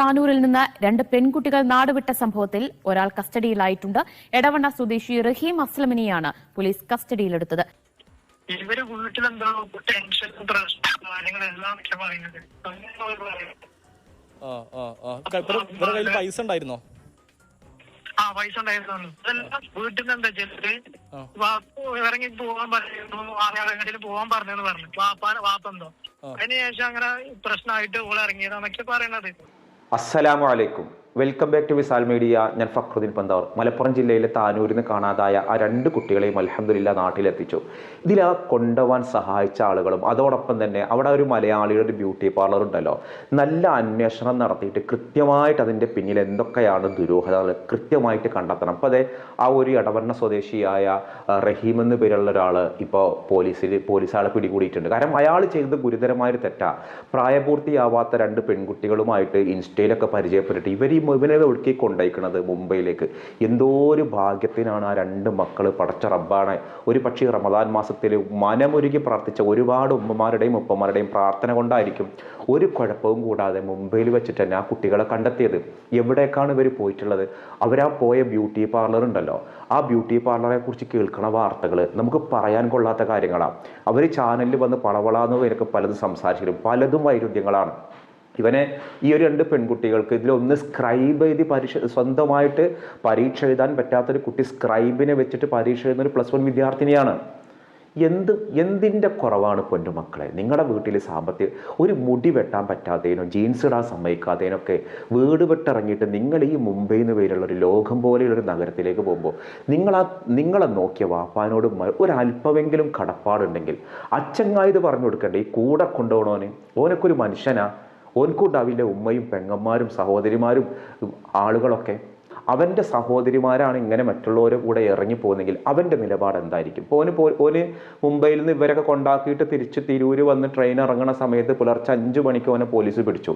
താനൂരിൽ നിന്ന് രണ്ട് പെൺകുട്ടികൾ നാടുവിട്ട സംഭവത്തിൽ ഒരാൾ കസ്റ്റഡിയിലായിട്ടുണ്ട്. എടവണ്ണ സ്വദേശി റഹീം അസ്ലമിനെയാണ് പോലീസ് കസ്റ്റഡിയിലെടുത്തത്. ഇവർ വീട്ടിലെന്തോ ടെൻഷൻ കാര്യങ്ങളെല്ലാം പറയുന്നത്? ആ ഇവരുടെ കയ്യിൽ പൈസ ഉണ്ടായിരുന്നോ? ആ പൈസ ഉണ്ടായിരുന്നു ഇതെല്ലാം വീട്ടിൽ നിന്ന് എന്താ വാപ്പ ഇറങ്ങി പോവാൻ പറഞ്ഞു ആരെങ്കിലും പോവാൻ പറഞ്ഞെന്ന് പറഞ്ഞു. വാപ്പ എന്തോ. അതിനുശേഷം അങ്ങനെ പ്രശ്നമായിട്ട് ഓൾ ഇറങ്ങിയതാന്നൊക്കെ പറയണത് അസ്സലാമു അലൈക്കും. വെൽക്കം ബാക്ക് ടു വിസാൽ മീഡിയ ഞാൻ ഫക്രുദ്ദീൻ പന്താവർ മലപ്പുറം ജില്ലയിലെ താനൂരിൽ നിന്ന് കാണാതായ ആ രണ്ട് കുട്ടികളെയും അലഹമില്ല നാട്ടിലെത്തിച്ചു. ഇതിൽ ആ കൊണ്ടുപോകാൻ സഹായിച്ച ആളുകളും അതോടൊപ്പം തന്നെ അവിടെ ഒരു മലയാളിയുടെ ഒരു ബ്യൂട്ടി പാർലർ ഉണ്ടല്ലോ. നല്ല അന്വേഷണം നടത്തിയിട്ട് കൃത്യമായിട്ട് അതിന്റെ പിന്നിൽ എന്തൊക്കെയാണ് ദുരൂഹതകൾ കൃത്യമായിട്ട് കണ്ടെത്തണം. അപ്പോൾ അതെ ആ ഒരു ഇടവണ്ണ സ്വദേശിയായ റഹീം എന്ന് പേരുള്ള ഒരാൾ ഇപ്പോൾ പോലീസിൽ പോലീസ് ആളെ പിടികൂടിയിട്ടുണ്ട്. കാരണം അയാൾ ചെയ്തത് ഗുരുതരമായൊരു തെറ്റാണ് പ്രായപൂർത്തിയാവാത്ത രണ്ട് പെൺകുട്ടികളുമായിട്ട് ഇൻസ്റ്റയിലൊക്കെ പരിചയപ്പെട്ടിട്ട് ഇവർ ഈ ഇവനെ ഒഴുക്കി കൊണ്ടയക്കുന്നത് മുംബൈയിലേക്ക്. എന്തോ ഒരു ഭാഗ്യത്തിനാണ് ആ രണ്ട് മക്കൾ പടച്ച റബ്ബാണ്. ഒരു പക്ഷേ റമദാൻ മാസത്തിൽ മനമൊരുക്കി പ്രാർത്ഥിച്ച ഒരുപാട് ഉമ്മമാരുടെയും ഉപ്പമാരുടെയും പ്രാർത്ഥന കൊണ്ടായിരിക്കും ഒരു കുഴപ്പവും കൂടാതെ മുംബൈയിൽ വെച്ചിട്ട് തന്നെ ആ കുട്ടികളെ കണ്ടെത്തിയത്. എവിടേക്കാണ് ഇവർ പോയിട്ടുള്ളത്? അവരാ പോയ ബ്യൂട്ടി പാർലർ ഉണ്ടല്ലോ. ആ ബ്യൂട്ടി പാർലറെ കുറിച്ച് കേൾക്കണ വാർത്തകൾ നമുക്ക് പറയാൻ കൊള്ളാത്ത കാര്യങ്ങളാണ് അവർ ചാനലിൽ വന്ന് പളവളാന്ന് ഇവരൊക്കെ പലതും സംസാരിച്ചിട്ടും പലതും വൈരുദ്ധ്യങ്ങളാണ്. ഇവനെ ഈ ഒരു രണ്ട് പെൺകുട്ടികൾക്ക് ഇതിലൊന്ന് സ്ക്രൈബ് എഴുതി പരീക്ഷ സ്വന്തമായിട്ട് പരീക്ഷ എഴുതാൻ പറ്റാത്തൊരു കുട്ടി സ്ക്രൈബിനെ വെച്ചിട്ട് പരീക്ഷ എഴുതുന്ന ഒരു പ്ലസ് വൺ വിദ്യാർത്ഥിനിയാണ്. എന്ത് എന്തിന്റെ കുറവാണ് പൊന്നുമക്കളെ നിങ്ങളുടെ വീട്ടിൽ സാമ്പത്തിക ഒരു മുടി വെട്ടാൻ പറ്റാത്തതിനോ ജീൻസ് ഇടാൻ സമ്മതിക്കാത്തതിനൊക്കെ വീട് വിട്ടിറങ്ങിയിട്ട് നിങ്ങൾ ഈ മുംബൈ എന്ന് പേരുള്ള ഒരു ലോകം പോലെയുള്ളൊരു നഗരത്തിലേക്ക് പോകുമ്പോൾ നിങ്ങൾ ആ നിങ്ങളെ നോക്കിയ വാപ്പാനോട് ഒരല്പമെങ്കിലും കടപ്പാടുണ്ടെങ്കിൽ അച്ചങ്ങായത് പറഞ്ഞു കൊടുക്കണ്ടേ? ഈ കൂടെ കൊണ്ടുപോകണോന് ഓനൊക്കെ ഒരു മനുഷ്യനാ. ഓൻക്കുണ്ടാവില്ല ഉമ്മയും പെങ്ങന്മാരും സഹോദരിമാരും ആളുകളൊക്കെ അവന്റെ സഹോദരിമാരാണ് ഇങ്ങനെ മറ്റുള്ളവരെ കൂടെ ഇറങ്ങി പോകുന്നെങ്കിൽ അവന്റെ നിലപാട് എന്തായിരിക്കും? ഇപ്പോൾ ഓന് ഓന് മുംബൈയിൽ നിന്ന് ഇവരൊക്കെ കൊണ്ടാക്കിയിട്ട് തിരിച്ച് തിരൂര് വന്ന് ട്രെയിൻ ഇറങ്ങുന്ന സമയത്ത് പുലർച്ചെ അഞ്ച് മണിക്ക് അവനെ പോലീസ് പിടിച്ചു.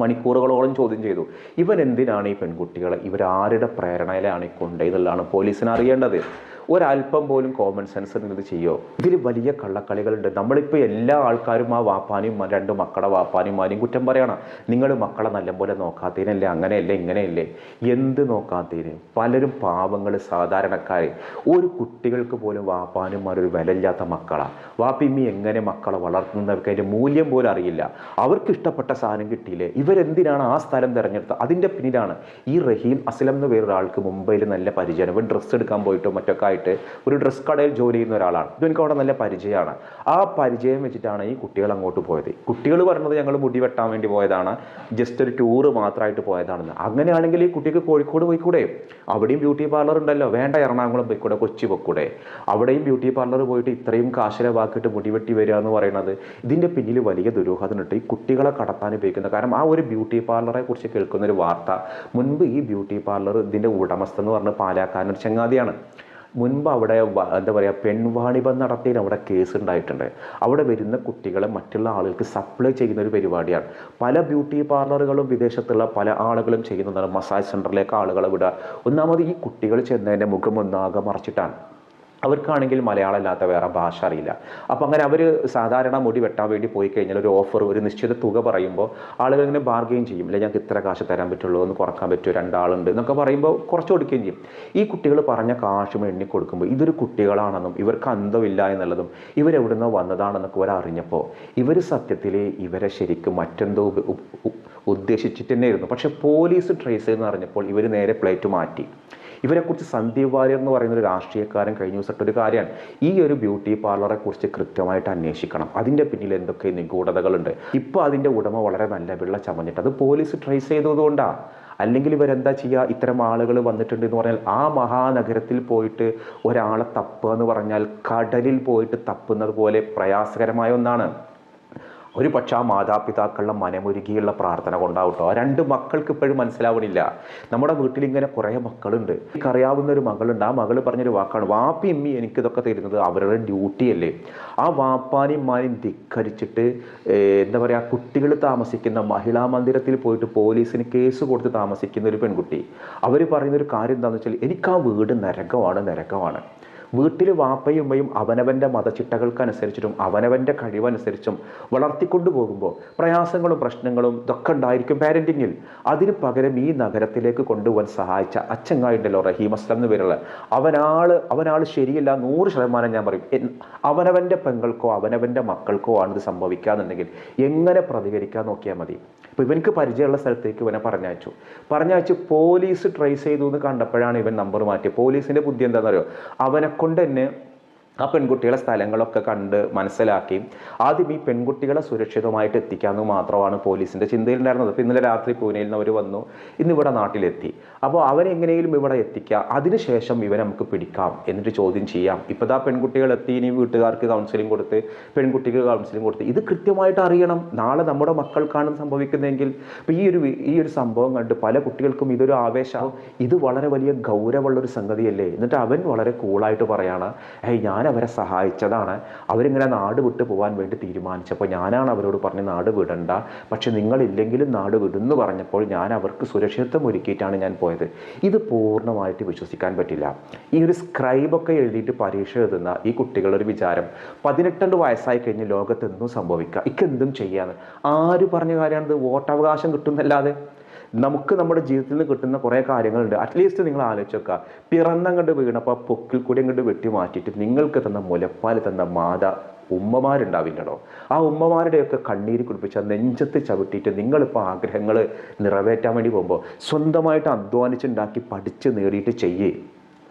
മണിക്കൂറുകളോളം ചോദ്യം ചെയ്തു. ഇവൻ എന്തിനാണ് ഈ പെൺകുട്ടികളെ ഇവരാരുടെ പ്രേരണയിലാണ് ഈ കൊണ്ടുപോയതെന്നുള്ളതാണ് പോലീസിന് അറിയേണ്ടത്. ഒരല്പം പോലും കോമൺ സെൻസ് ഇത് ചെയ്യോ? ഇതിൽ വലിയ കള്ളക്കളികളുണ്ട്. നമ്മളിപ്പോൾ എല്ലാ ആൾക്കാരും ആ വാപ്പാനും രണ്ട് മക്കളെ വാപ്പാനുമാരെയും കുറ്റം പറയണം. നിങ്ങൾ മക്കളെ നല്ലപോലെ നോക്കാത്തതിനല്ലേ? അങ്ങനെയല്ലേ? ഇങ്ങനെയല്ലേ? എന്ത് നോക്കാത്തതിന്? പലരും പാവങ്ങൾ സാധാരണക്കാർ ഒരു കുട്ടികൾക്ക് പോലും വാപ്പാനുമാരൊരു വിലയില്ലാത്ത മക്കളാണ് വാപ്പിമ്മി എങ്ങനെ മക്കളെ വളർത്തുന്നവർക്ക് അതിന്റെ മൂല്യം പോലും അറിയില്ല. അവർക്ക് ഇഷ്ടപ്പെട്ട സാധനം കിട്ടിയില്ലേ? ഇവരെന്തിനാണ് ആ സ്ഥലം തിരഞ്ഞെടുത്തത് അതിന്റെ പിന്നിലാണ് ഈ റഹീം അസ്ലം എന്ന് വേറൊരാൾക്ക് മുംബൈയിൽ നല്ല പരിചയം. ഡ്രസ്സ് എടുക്കാൻ പോയിട്ടോ മറ്റൊക്കെ ആയിട്ട് ഒരു ഡ്രസ് കടയിൽ ജോലി ചെയ്യുന്ന ഒരാളാണ്. ഇത് എനിക്ക് അവിടെ നല്ല പരിചയമാണ്. ആ പരിചയം വെച്ചിട്ടാണ് ഈ കുട്ടികൾ അങ്ങോട്ട് പോയത്. കുട്ടികൾ പറഞ്ഞത് ഞങ്ങൾ മുടി വെട്ടാൻ വേണ്ടി പോയതാണ്. ജസ്റ്റ് ഒരു ടൂറ് മാത്രമായിട്ട് പോയതാണെന്ന്. അങ്ങനെയാണെങ്കിൽ ഈ കുട്ടിക്ക് കോഴിക്കോട് പോയിക്കൂടെ? അവിടെയും ബ്യൂട്ടി പാർലർ ഉണ്ടല്ലോ. വേണ്ട എറണാകുളം പോയിക്കൂടെ കൊച്ചി പോയിക്കൂടെ? അവിടെയും ബ്യൂട്ടി പാർലർ പോയിട്ട് ഇത്രയും കാശിലവാക്കിയിട്ട് മുടി വെട്ടി വരിക എന്ന് പറയുന്നത് ഇതിന്റെ പിന്നിൽ വലിയ ദുരൂഹതനുണ്ട് ഈ കുട്ടികളെ കടത്താൻ ഉപയോഗിക്കുന്നത്. കാരണം ആ ഒരു ബ്യൂട്ടി പാർലറെ കുറിച്ച് കേൾക്കുന്ന ഒരു വാർത്ത. മുൻപ് ഈ ബ്യൂട്ടി പാർലർ ഇതിന്റെ ഉടമസ്ഥ എന്ന് പറഞ്ഞ് പാലാക്കാനൊരു ചങ്ങാതിയാണ്. മുൻപ് അവിടെ എന്താ പറയുക പെൺവാണിഭം നടത്തിയതിന് അവിടെ കേസ് ഉണ്ടായിട്ടുണ്ട്. അവിടെ വരുന്ന കുട്ടികളെ മറ്റുള്ള ആളുകൾക്ക് സപ്ലൈ ചെയ്യുന്ന ഒരു പരിപാടിയാണ്. പല ബ്യൂട്ടി പാർലറുകളും വിദേശത്തുള്ള പല ആളുകളും ചെയ്യുന്നതാണ് മസാജ് സെന്ററിലേക്ക് ആളുകളെ വിടുക. ഒന്നാമത് ഈ കുട്ടികൾ ചെന്നതിന്റെ മുഖം ഒന്നാകെ മറച്ചിട്ടാണ്. അവർക്കാണെങ്കിൽ മലയാളം അല്ലാത്ത വേറെ ഭാഷ അറിയില്ല. അപ്പം അങ്ങനെ അവർ സാധാരണ മുടി വെട്ടാൻ വേണ്ടി പോയി കഴിഞ്ഞാൽ ഒരു ഓഫർ ഒരു നിശ്ചിത തുക പറയുമ്പോൾ ആളുകൾ ഇങ്ങനെ ബാർഗെയിൻ ചെയ്യും. അല്ലെങ്കിൽ ഞങ്ങൾക്ക് ഇത്ര കാശ് തരാൻ പറ്റുള്ളൂ എന്ന് കുറയ്ക്കാൻ പറ്റുമോ രണ്ടാളുണ്ട് എന്നൊക്കെ പറയുമ്പോൾ കുറച്ച് കൊടുക്കുകയും ചെയ്യും. ഈ കുട്ടികൾ പറഞ്ഞ കാശും എണ്ണി കൊടുക്കുമ്പോൾ ഇതൊരു കുട്ടികളാണെന്നും ഇവർക്ക് അന്തമില്ല എന്നുള്ളതും ഇവരെവിടുന്ന് വന്നതാണെന്നൊക്കെ ഇവർ ഇവർ സത്യത്തിൽ ഇവരെ ശരിക്കും മറ്റെന്തോ ഉദ്ദേശിച്ചിട്ട് തന്നെയായിരുന്നു. പക്ഷേ പോലീസ് ട്രേസ് എന്ന് അറിഞ്ഞപ്പോൾ ഇവർ നേരെ പ്ലേറ്റ് മാറ്റി. ഇവരെക്കുറിച്ച് സന്ദീപ് വാര്യർ എന്ന് പറയുന്ന ഒരു രാഷ്ട്രീയക്കാരൻ കഴിഞ്ഞ ദിവസം ഒരു കാര്യമാണ്. ഈ ഒരു ബ്യൂട്ടി പാർലറെക്കുറിച്ച് കൃത്യമായിട്ട് അന്വേഷിക്കണം. അതിന്റെ പിന്നിൽ എന്തൊക്കെ നിഗൂഢതകളുണ്ട്? ഇപ്പോൾ അതിന്റെ ഉടമ വളരെ നല്ല വെള്ള ചമഞ്ഞിട്ട് അത് പോലീസ് ട്രേസ് ചെയ്തതുകൊണ്ടാണ് അല്ലെങ്കിൽ ഇവരെന്താ ചെയ്യുക ഇത്തരം ആളുകൾ വന്നിട്ടുണ്ട് എന്ന് പറഞ്ഞാൽ ആ മഹാനഗരത്തിൽ പോയിട്ട് ഒരാളെ തപ്പുക എന്ന് പറഞ്ഞാൽ കടലിൽ പോയിട്ട് തപ്പുന്നത് പോലെ പ്രയാസകരമായ ഒന്നാണ്. ഒരു പക്ഷെ ആ മാതാപിതാക്കളുടെ മനമൊരുകിയുള്ള പ്രാർത്ഥന കൊണ്ടാവട്ടോ. ആ രണ്ട് മക്കൾക്ക് ഇപ്പോഴും മനസ്സിലാവണില്ല. നമ്മുടെ വീട്ടിൽ ഇങ്ങനെ കുറേ മക്കളുണ്ട്. എനിക്കറിയാവുന്ന ഒരു മകളുണ്ട്. ആ മകൾ പറഞ്ഞൊരു വാക്കാണ് വാപ്പി ഇമ്മി എനിക്കിതൊക്കെ തരുന്നത് അവരുടെ ഡ്യൂട്ടിയല്ലേ. ആ വാപ്പാനും മാനും ധിക്കരിച്ചിട്ട് എന്താ പറയുക കുട്ടികൾ താമസിക്കുന്ന മഹിളാ മന്ദിരത്തിൽ പോയിട്ട് പോലീസിന് കേസ് കൊടുത്ത് താമസിക്കുന്ന ഒരു പെൺകുട്ടി. അവർ പറയുന്ന ഒരു കാര്യം എന്താണെന്ന് വെച്ചാൽ എനിക്ക് ആ വീട് നരകമാണ് നരകമാണ്. വീട്ടിൽ വാപ്പയും ഉമ്മയും അവനവന്റെ മതചിട്ടകൾക്കനുസരിച്ചിട്ടും അവനവന്റെ കഴിവനുസരിച്ചും വളർത്തിക്കൊണ്ടു പോകുമ്പോൾ പ്രയാസങ്ങളും പ്രശ്നങ്ങളും ഇതൊക്കെ ഉണ്ടായിരിക്കും പാരന്റിങ്ങിൽ അതിന് പകരം ഈ നഗരത്തിലേക്ക് കൊണ്ടുപോകാൻ സഹായിച്ച അച്ചങ്ങായിണ്ടല്ലോ റഹീം അസ്ലം എന്ന് പേരുള്ള. അവനാൾ അവനാൾ ശരിയല്ല നൂറ് ശതമാനം ഞാൻ പറയും. അവനവന്റെ പെങ്ങൾക്കോ അവനവന്റെ മക്കൾക്കോ ആണ് ഇത് സംഭവിക്കാന്നുണ്ടെങ്കിൽ എങ്ങനെ പ്രതികരിക്കാൻ നോക്കിയാൽ മതി. ഇപ്പോൾ ഇവനക്ക് പരിചയമുള്ള സ്ഥലത്തേക്ക് ഇവനെ പറഞ്ഞയച്ചു. പറഞ്ഞയച്ചു പോലീസ് ട്രേസ് ചെയ്തു എന്ന് കണ്ടപ്പോഴാണ് ഇവൻ നമ്പർ മാറ്റിയത്. പോലീസിന്റെ ബുദ്ധി എന്താണെന്നറിയോ? അവനെ കൊണ്ട് തന്നെ ആ പെൺകുട്ടികളെ സ്ഥലങ്ങളൊക്കെ കണ്ട് മനസ്സിലാക്കി. ആദ്യം ഈ പെൺകുട്ടികളെ സുരക്ഷിതമായിട്ട് എത്തിക്കാമെന്ന് മാത്രമാണ് പോലീസിന്റെ ചിന്തയിലുണ്ടായിരുന്നത്. അപ്പോൾ ഇന്നലെ രാത്രി പൂനെയിൽ നിന്ന് അവർ വന്നു. ഇന്ന് ഇവിടെ നാട്ടിലെത്തി. അപ്പോൾ അവരെങ്ങനെയും ഇവിടെ എത്തിക്കുക അതിനുശേഷം ഇവരെ നമുക്ക് പിടിക്കാം എന്നിട്ട് ചോദ്യം ചെയ്യാം. ഇപ്പോൾ ആ പെൺകുട്ടികൾ എത്തി ഇനി വീട്ടുകാർക്ക് കൗൺസിലിംഗ് കൊടുത്ത് പെൺകുട്ടിക്ക് കൗൺസിലിംഗ് കൊടുത്ത്. ഇത് കൃത്യമായിട്ട് അറിയണം. നാളെ നമ്മുടെ മക്കൾക്കാണ് സംഭവിക്കുന്നതെങ്കിൽ. ഇപ്പോൾ ഈ ഒരു ഈ ഒരു സംഭവം കണ്ട് പല കുട്ടികൾക്കും ഇതൊരു ആവേശം ഇത് വളരെ വലിയ ഗൗരവമുള്ള ഒരു സംഗതിയല്ലേ? എന്നിട്ട് അവൻ വളരെ കൂളായിട്ട് പറയാണ് ഏയ് ഞാൻ അവരെ സഹായിച്ചതാണ്. അവരിങ്ങനെ നാട് വിട്ടു പോകാൻ വേണ്ടി തീരുമാനിച്ചപ്പോൾ ഞാനാണ് അവരോട് പറഞ്ഞ് നാട് വിടണ്ട. പക്ഷെ നിങ്ങളില്ലെങ്കിലും നാട് വിടുന്നു പറഞ്ഞപ്പോൾ ഞാൻ അവർക്ക് സുരക്ഷിതത്വം ഒരുക്കിയിട്ടാണ് ഞാൻ പോയത്. ഇത് പൂർണമായിട്ട് വിശ്വസിക്കാൻ പറ്റില്ല. ഈ ഒരു സ്ക്രൈബൊക്കെ എഴുതിയിട്ട് പരീക്ഷ എഴുതുന്ന ഈ കുട്ടികളൊരു വിചാരം. പതിനെട്ടണ്ട് വയസ്സായി കഴിഞ്ഞ് ലോകത്ത് എന്തും സംഭവിക്കുക ഇക്കെന്തും ചെയ്യാന്ന്. ആര് പറഞ്ഞ കാര്യമാണിത്? വോട്ടവകാശം കിട്ടുന്നല്ലാതെ. നമുക്ക് നമ്മുടെ ജീവിതത്തിൽ നിന്ന് കിട്ടുന്ന കുറേ കാര്യങ്ങളുണ്ട്. അറ്റ്ലീസ്റ്റ് നിങ്ങൾ ആലോചിച്ച് നോക്കുക. പിറന്നങ്ങോട്ട് വീണപ്പോൾ പൊക്കിൽ കൂടി അങ്ങോട്ട് വെട്ടി മാറ്റിയിട്ട് നിങ്ങൾക്ക് തന്ന മുലപ്പാൽ തന്ന മാത ഉമ്മമാരുണ്ടാവില്ലടോ. ആ ഉമ്മമാരുടെയൊക്കെ കണ്ണീര് കുടിപ്പിച്ച നെഞ്ചത്ത് ചവിട്ടിയിട്ട് നിങ്ങളിപ്പോൾ ആഗ്രഹങ്ങൾ നിറവേറ്റാൻ വേണ്ടി പോകുമ്പോൾ സ്വന്തമായിട്ട് അധ്വാനിച്ചുണ്ടാക്കി പഠിച്ച് നേടിയിട്ട് ചെയ്യേ.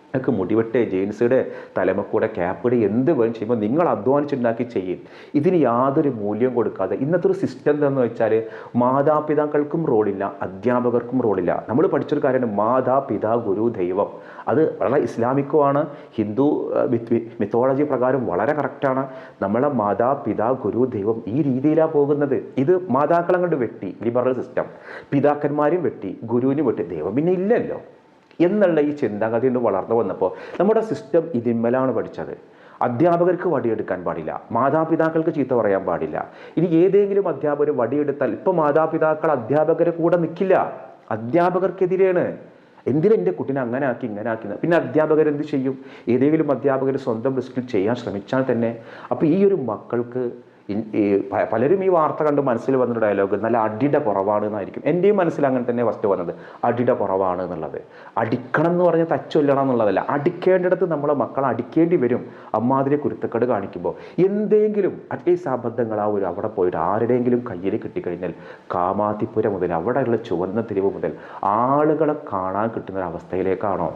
നിങ്ങൾക്ക് മുടിവെട്ട് ജീൻസുടെ തലമക്കൂടെ ക്യാപ്പിടെ എന്ത് വേണം ചെയ്യുമ്പോൾ നിങ്ങൾ അധ്വാനിച്ചുണ്ടാക്കി ചെയ്യും. ഇതിന് യാതൊരു മൂല്യം കൊടുക്കാതെ ഇന്നത്തെ ഒരു സിസ്റ്റം എന്താണെന്ന് വെച്ചാൽ മാതാപിതാക്കൾക്കും റോളില്ല അധ്യാപകർക്കും റോളില്ല നമ്മൾ പഠിച്ചൊരു കാര്യമാണ് മാതാപിതാ ഗുരു ദൈവം. അത് വളരെ ഇസ്ലാമിക്കുമാണ് ഹിന്ദു മിത്തോളജി പ്രകാരം വളരെ കറക്റ്റാണ് നമ്മളെ മാതാപിതാ ഗുരു ദൈവം ഈ രീതിയിലാണ് പോകുന്നത്. ഇത് മാതാക്കളെ കൊണ്ട് വെട്ടി ലിബറൽ സിസ്റ്റം പിതാക്കന്മാരും വെട്ടി ഗുരുവിനും വെട്ടി. ദൈവം പിന്നെ ഇല്ലല്ലോ. എന്നുള്ള ഈ ചിന്താഗതി കൊണ്ട് വളർന്നു വന്നപ്പോൾ നമ്മുടെ സിസ്റ്റം ഇതിന്മേലാണ് പഠിച്ചത്. അധ്യാപകർക്ക് വടിയെടുക്കാൻ പാടില്ല. മാതാപിതാക്കൾക്ക് ചീത്ത പറയാൻ പാടില്ല. ഇനി ഏതെങ്കിലും അധ്യാപകർ വടിയെടുത്താൽ ഇപ്പം മാതാപിതാക്കൾ അധ്യാപകരെ കൂടെ നിൽക്കില്ല അധ്യാപകർക്കെതിരെയാണ്. എന്തിനാ എന്റെ കുട്ടീനെ അങ്ങനെ ആക്കി ഇങ്ങനെ ആക്കി? പിന്നെ അധ്യാപകർ എന്ത് ചെയ്യും? ഏതെങ്കിലും അധ്യാപകർ സ്വന്തം റിസ്കിൽ ചെയ്യാൻ ശ്രമിച്ചാൽ തന്നെ. അപ്പോൾ ഈ ഒരു മക്കൾക്ക് ഈ പലരും ഈ വാർത്ത കണ്ട് മനസ്സിൽ വന്ന ഡയലോഗ് നല്ല അടിയുടെ കുറവാണ് എന്നായിരിക്കും. എന്റെയും മനസ്സിൽ അങ്ങനെ തന്നെ ഫസ്റ്റ് വന്നത്. അടിയുടെ കുറവാണ് എന്നുള്ളത്. അടിക്കണം എന്ന് പറഞ്ഞാൽ തച്ചൊല്ലണം എന്നുള്ളതല്ല. അടിക്കേണ്ടിടത്ത് നമ്മളെ മക്കൾ അടിക്കേണ്ടി വരും. അമ്മാതിരി കുരുത്തക്കേട് കാണിക്കുമ്പോൾ എന്തെങ്കിലും അറ്റ്ലീസ്റ്റ് അബദ്ധങ്ങൾ ആ ഒരു അവിടെ പോയിട്ട് ആരുടെയെങ്കിലും കയ്യിൽ കിട്ടിക്കഴിഞ്ഞാൽ കാമാതിപ്പുര മുതൽ അവിടെയുള്ള ചുവന്ന തിരിവ് മുതൽ ആളുകളെ കാണാൻ കിട്ടുന്ന ഒരു അവസ്ഥയിലേക്കാണോ?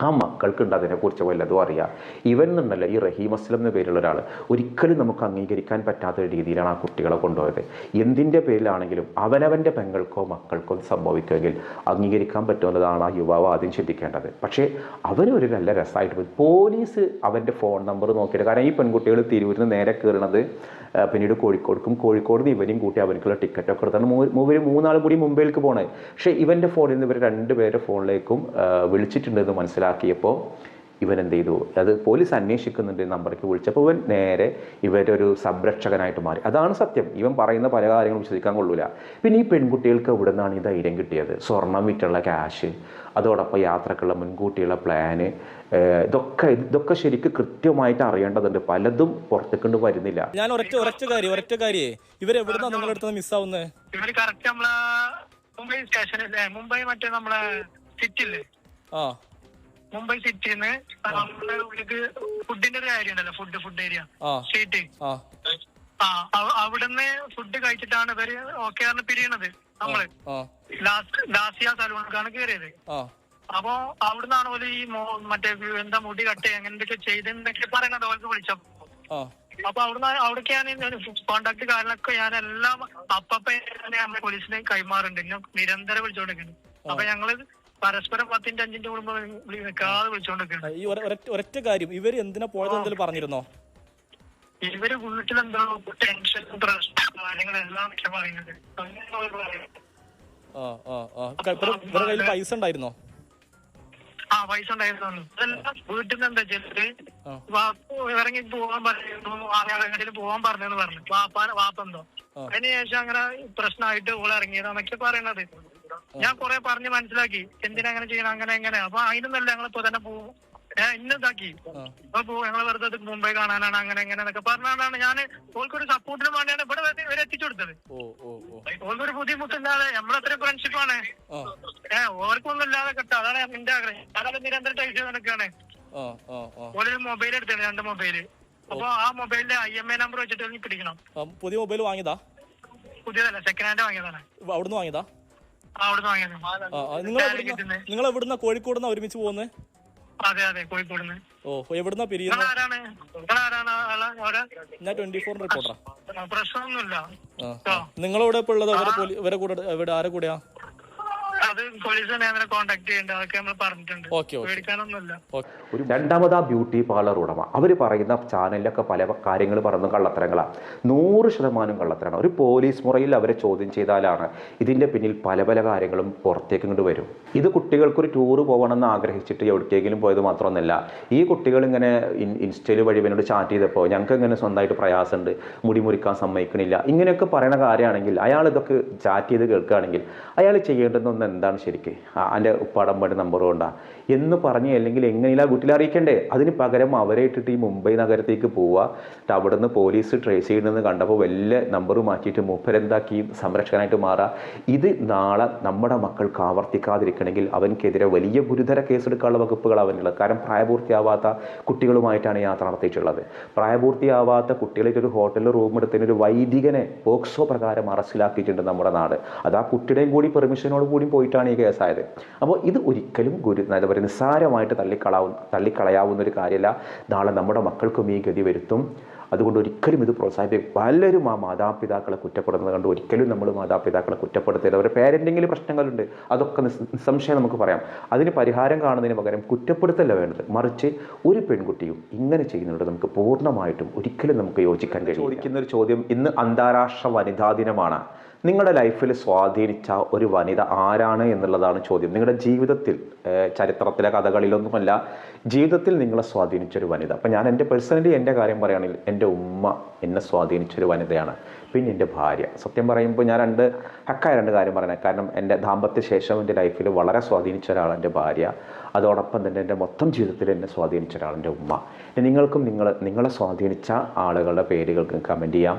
ആ മക്കൾക്കുണ്ട് അതിനെക്കുറിച്ച് വല്ലതും അറിയാം. ഇവൻ എന്നുണ്ടല്ലോ ഈ റഹീം അസ്ലം എന്ന പേരുള്ള ഒരാൾ ഒരിക്കലും നമുക്ക് അംഗീകരിക്കാൻ പറ്റാത്ത രീതിയിലാണ് ആ കുട്ടികളെ കൊണ്ടുപോയത്. എന്തിന്റെ പേരിലാണെങ്കിലും അവനവന്റെ പെങ്ങൾക്കോ മക്കൾക്കോ സംഭവിക്കുമെങ്കിൽ അംഗീകരിക്കാൻ പറ്റുന്നതാണ് ആ യുവാവ് ആദ്യം ചിന്തിക്കേണ്ടത്. പക്ഷേ അവനൊരു നല്ല രസമായിട്ട് പോയി. പോലീസ് അവന്റെ ഫോൺ നമ്പർ നോക്കിയിട്ട് കാരണം ഈ പെൺകുട്ടികൾ തിരൂരിൽ നിന്ന് നേരെ കയറുന്നത് പിന്നീട് കോഴിക്കോടുക്കും. കോഴിക്കോട് നിന്ന് ഇവനെയും കൂട്ടി അവനക്കുള്ള ടിക്കറ്റൊക്കെ എടുത്താണ്. മൂവർ മൂന്നാളും കൂടി മുംബൈയിലേക്ക് പോകണേ പക്ഷേ ഇവന്റെ ഫോണിൽ നിന്ന് ഇവർ രണ്ടുപേരുടെ ഫോണിലേക്കും വിളിച്ചിട്ടുണ്ടെന്ന് വിളിച്ചിട്ടുണ്ടെന്ന് മനസ്സിലാക്കിയപ്പോൾ ഇവൻ എന്ത് ചെയ്തു അത് പോലീസ് അന്വേഷിക്കുന്നുണ്ട് നമ്പർക്ക് വിളിച്ചപ്പോൾ ഇവൻ നേരെ ഇവരുടെ ഒരു സംരക്ഷകനായിട്ട് മാറി. അതാണ് സത്യം. ഇവൻ പറയുന്ന പല കാര്യങ്ങളും വിശ്വസിക്കാൻ കൊള്ളൂല. പിന്നെ ഈ പെൺകുട്ടികൾക്ക് എവിടെ നിന്നാണ് ഈ ധൈര്യം കിട്ടിയത്? സ്വർണം വിറ്റുള്ള ക്യാഷ് അതോടൊപ്പം യാത്രക്കുള്ള മുൻകൂട്ടിയുള്ള പ്ലാന് ഇതൊക്കെ ഇതൊക്കെ ശരിക്കും കൃത്യമായിട്ട് അറിയേണ്ടതുണ്ട്. പലതും പുറത്തേക്കൊണ്ട് വരുന്നില്ല. ഞാൻ ഒരൊറ്റ ഒരൊറ്റ കാര്യം ഒരൊറ്റ കാര്യേ. ഇവരെവിടുന്നാ നിങ്ങളുടെ അടുത്ത് മിസ്സാവുന്നത് ഇവർ കറക്റ്റ് നമ്മളെ മുംബൈ സ്റ്റേഷനില്ലേ മുംബൈ മറ്റേ നമ്മളെ സിറ്റി ഇല്ലേ ആ. മുംബൈ സിറ്റിന്ന് നമ്മുടെ ഉള്ളിലേക്ക് ഫുഡിന്റെ ഒരു ഏരിയ ഉണ്ടല്ലോ ഫുഡ് ഫുഡ് ഏരിയ ആ. സ്ട്രീറ്റ് ആ. ആ അവ- അവിടുന്ന് ഫുഡ് കഴിച്ചിട്ടാണ് ഇവർ ഓക്കെ ആണ് പിരിയണത് നമ്മൾ. ലാസ്റ്റ് ലാസിയ സലൂണിലേക്കാണ് കയറിയത്. അപ്പൊ അവിടുന്നാണ് ഓൽ ഈ മറ്റേ എന്താ മുടി കട്ട് അങ്ങനെന്തൊക്കെ ചെയ്തെന്നൊക്കെ പറയണത് ഓർക്ക് വിളിച്ചപ്പോ. അപ്പൊ അവിടുന്ന് അവിടേക്ക് ഞാൻ കോണ്ടാക്ട് കാര്യങ്ങളൊക്കെ ഞാൻ എല്ലാം അപ്പപ്പ നമ്മളെ പോലീസിനെ കൈമാറുന്നുണ്ട് എന്നെ നിരന്തരം വിളിച്ചോണ്ടിരിക്കുന്നു അപ്പൊ ഞങ്ങൾ പരസ്പരം പത്തിന്റെ അഞ്ചിന്റെ കുടുംബം നിൽക്കാതെ വിളിച്ചോണ്ടിരിക്കുന്നു ഈ ഒരൊറ്റ ഒരൊറ്റ കാര്യം ഇവർ എന്തിനാ പോയത് എന്തെങ്കിലും പറഞ്ഞിരുന്നോ? ഇവർ വീട്ടിലെന്തോ ടെൻഷൻ പ്രശ്നം കാര്യങ്ങളെല്ലാം ഒക്കെ പറയുന്നത്. അങ്ങനെ അവർ പറയുന്നത്. ആ ആ ആ. ഇവരുടെ കയ്യിൽ പൈസ ഉണ്ടായിരുന്നോ? ആ പൈസ ഉണ്ടായിരുന്നു. അതെല്ലാം വീട്ടിൽ നിന്ന് എന്താ വെച്ചാൽ ആ. വാപ്പ ഇറങ്ങി പോവാൻ പറഞ്ഞു എങ്ങോട്ടും പോവാൻ പറഞ്ഞെന്ന് പറഞ്ഞു. വാപ്പ വാപ്പെന്തോ. അതിനുശേഷം അങ്ങനെ പ്രശ്നമായിട്ട് ഓൾ ഇറങ്ങിയതാന്നൊക്കെ പറയണത് ഞാൻ കൊറേ പറഞ്ഞ് മനസ്സിലാക്കി. എന്തിനാ അങ്ങനെ ചെയ്യണം? അങ്ങനെ എങ്ങനെ അപ്പൊ അതിനൊന്നല്ല ഞങ്ങൾ ഇപ്പൊ തന്നെ പോകും ഞാൻ ഇന്നതാക്കി അപ്പൊ ഞങ്ങൾ വെറുതെ മുംബൈ കാണാനാണ് അങ്ങനെ എങ്ങനെ എന്നൊക്കെ പറഞ്ഞാണ് ഞാൻ ഓൾക്കൊരു സപ്പോർട്ടിന് വേണ്ടിയാണ് ഇവിടെ വരെ- ഇവരെ എത്തിച്ചു കൊടുത്തത്. ഓൾക്കൊരു ബുദ്ധിമുട്ടില്ലാതെ നമ്മളത്ര ഫ്രണ്ട്ഷിപ്പാണ് ആണ്. ഏഹ് ഓർക്കൊന്നും ഇല്ലാതെ കിട്ടും. അതാണ് എന്റെ ആഗ്രഹം. അതാണ് നിരന്തരം ടൈപ്പ് നടക്കുകയാണ് ആ ആ ആ. ഓരോ മൊബൈൽ എടുത്താണ് രണ്ട് മൊബൈൽ അപ്പൊ ആ മൊബൈലിന്റെ ഐ എം ഐ നമ്പർ വെച്ചിട്ട് പിടിക്കണം. പുതിയ മൊബൈൽ വാങ്ങിയതാ? പുതിയതല്ല സെക്കൻഡ് ഹാൻഡ് വാങ്ങിയതാണ്. അവിടുന്ന് വാങ്ങിയതാ? നിങ്ങൾ എവിടുന്ന? കോഴിക്കോട് നിന്നാ ഒരുമിച്ച് പോകുന്നത് അതെ അതെ കോഴിക്കോട് ഓ എവിടുന്ന പിരിയുന്നത് ഞാൻ ട്വന്റി ഫോർ റിപ്പോർട്ടറാ പ്രശ്നമൊന്നുമില്ല. ആ നിങ്ങളെവിടെ ഇപ്പോൾ ഉള്ളത്? ഇവരെ പോലീ- കൂടെ എവിടെ ആരെ കൂടെയാ? അത് ചെയ്യണ്ട. അതൊക്കെ നമ്മൾ പറഞ്ഞിട്ടുണ്ട്. പേടിക്കാനൊന്നുമില്ല. ഒരു രണ്ടാമത് ആ ബ്യൂട്ടി പാർലർ ഉടമ. അവർ പറയുന്ന ചാനലിലൊക്കെ പല കാര്യങ്ങൾ പറയുന്നത് കള്ളത്തരങ്ങളാണ് നൂറ് ശതമാനം കള്ളത്തരമാണ്. ഒരു പോലീസ് മുറയിൽ അവരെ ചോദ്യം ചെയ്താലാണ് ഇതിന്റെ പിന്നിൽ പല പല കാര്യങ്ങളും പുറത്തേക്ക് ഇങ്ങോട്ട് വരും. ഇത് കുട്ടികൾക്കൊരു ടൂറ് പോകണമെന്ന് ആഗ്രഹിച്ചിട്ട് എവിടേക്കെങ്കിലും പോയത് മാത്രമൊന്നുമല്ല ഈ കുട്ടികൾ ഇങ്ങനെ ഇൻസ്റ്റയിൽ വഴി എന്നോട് ചാറ്റ് ചെയ്തപ്പോൾ ഞങ്ങൾക്ക് ഇങ്ങനെ സ്വന്തമായിട്ട് പ്രയാസമുണ്ട് മുടി മുറിക്കാൻ സമ്മതിക്കണില്ല. ഇങ്ങനെയൊക്കെ പറയണ കാര്യമാണെങ്കിൽ അയാൾ ഇതൊക്കെ ചാറ്റ് ചെയ്ത് കേൾക്കുകയാണെങ്കിൽ അയാൾ ചെയ്യേണ്ടതൊന്നും എന്താണ് ശരിക്ക്. എന്റെ ഉപ്പാടമ്പടി നമ്പർ കൊണ്ടാ. എന്ന് പറഞ്ഞ് അല്ലെങ്കിൽ എങ്ങനെയാണ് വീട്ടിൽ അറിയിക്കണ്ടേ? അതിന് പകരം അവരെ ഇട്ടിട്ട് ഈ മുംബൈ നഗരത്തേക്ക് പോവുക എന്നിട്ട് അവിടെ നിന്ന് പോലീസ് ട്രേസ് ചെയ്യണമെന്ന് കണ്ടപ്പോൾ വലിയ നമ്പർ മാറ്റിയിട്ട് മൂപ്പരെന്താക്കി സംരക്ഷകനായിട്ട് മാറുക ഇത് നാളെ നമ്മുടെ മക്കൾക്ക് ആവർത്തിക്കാതിരിക്കണമെങ്കിൽ അവനക്കെതിരെ വലിയ ഗുരുതര കേസെടുക്കാനുള്ള വകുപ്പുകൾ അവനുള്ളത്. കാരണം പ്രായപൂർത്തിയാവാത്ത കുട്ടികളുമായിട്ടാണ് യാത്ര നടത്തിയിട്ടുള്ളത്. പ്രായപൂർത്തിയാവാത്ത കുട്ടികളേക്കൊരു ഹോട്ടലിൽ റൂം എടുത്തതിന് ഒരു വൈദികനെ പോക്സോ പ്രകാരം അറസ്റ്റിലാക്കിയിട്ടുണ്ട് നമ്മുടെ നാട്. അത് ആ കുട്ടിയുടെയും കൂടി പെർമിഷനോട് കൂടി പോയിട്ടാണ് ഈ കേസായത് അപ്പോൾ ഇത് ഒരിക്കലും ഗുരു എന്താ പറയുക നിസ്സാരമായിട്ട് തള്ളിക്കളാവു തള്ളിക്കളയാവുന്ന ഒരു കാര്യമല്ല. നാളെ നമ്മുടെ മക്കൾക്കും ഈ ഗതി വരുത്തും. അതുകൊണ്ട് ഒരിക്കലും ഇത് പ്രോത്സാഹിപ്പിക്കും പലരും ആ മാതാപിതാക്കളെ കുറ്റപ്പെടുന്നത് കണ്ട് ഒരിക്കലും നമ്മൾ മാതാപിതാക്കളെ കുറ്റപ്പെടുത്തരുത്. അവരുടെ പേരന്റിങ്ങിൽ പ്രശ്നങ്ങളുണ്ട് അതൊക്കെ സംശയം നമുക്ക് പറയാം. അതിന് പരിഹാരം കാണുന്നതിന് പകരം കുറ്റപ്പെടുത്തല്ല വേണ്ടത്. മറിച്ച് ഒരു പെൺകുട്ടിയും ഇങ്ങനെ ചെയ്യുന്നുണ്ട് നമുക്ക് പൂർണമായിട്ടും ഒരിക്കലും നമുക്ക് യോജിക്കാൻ കഴിയും ചോദിക്കുന്ന ഒരു ചോദ്യം ഇന്ന് അന്താരാഷ്ട്ര വനിതാ ദിനമാണ്. നിങ്ങളുടെ ലൈഫിൽ സ്വാധീനിച്ച ഒരു വനിത ആരാണ് എന്നുള്ളതാണ് ചോദ്യം. നിങ്ങളുടെ ജീവിതത്തിൽ ചരിത്രത്തിലെ കഥകളിലൊന്നുമല്ല ജീവിതത്തിൽ നിങ്ങളെ സ്വാധീനിച്ച ഒരു വനിത. അപ്പം ഞാൻ എന്റെ പേഴ്സണലി എന്റെ കാര്യം പറയുകയാണെങ്കിൽ എന്റെ ഉമ്മ എന്നെ സ്വാധീനിച്ചൊരു വനിതയാണ്. പിന്നെ എന്റെ ഭാര്യ. സത്യം പറയുമ്പോൾ ഞാൻ രണ്ട് ഹക്കായ രണ്ട് കാര്യം പറയണേ കാരണം എന്റെ ദാമ്പത്യ ശേഷം എന്റെ ലൈഫിൽ വളരെ സ്വാധീനിച്ച ഒരാളാണ് എന്റെ ഭാര്യ. അതോടൊപ്പം തന്നെ എന്റെ മൊത്തം ജീവിതത്തിൽ എന്നെ സ്വാധീനിച്ച ഒരാളെന്റെ ഉമ്മ. നിങ്ങൾക്കും നിങ്ങൾ നിങ്ങളെ സ്വാധീനിച്ച ആളുകളുടെ പേരുകൾക്ക് കമന്റ് ചെയ്യാം.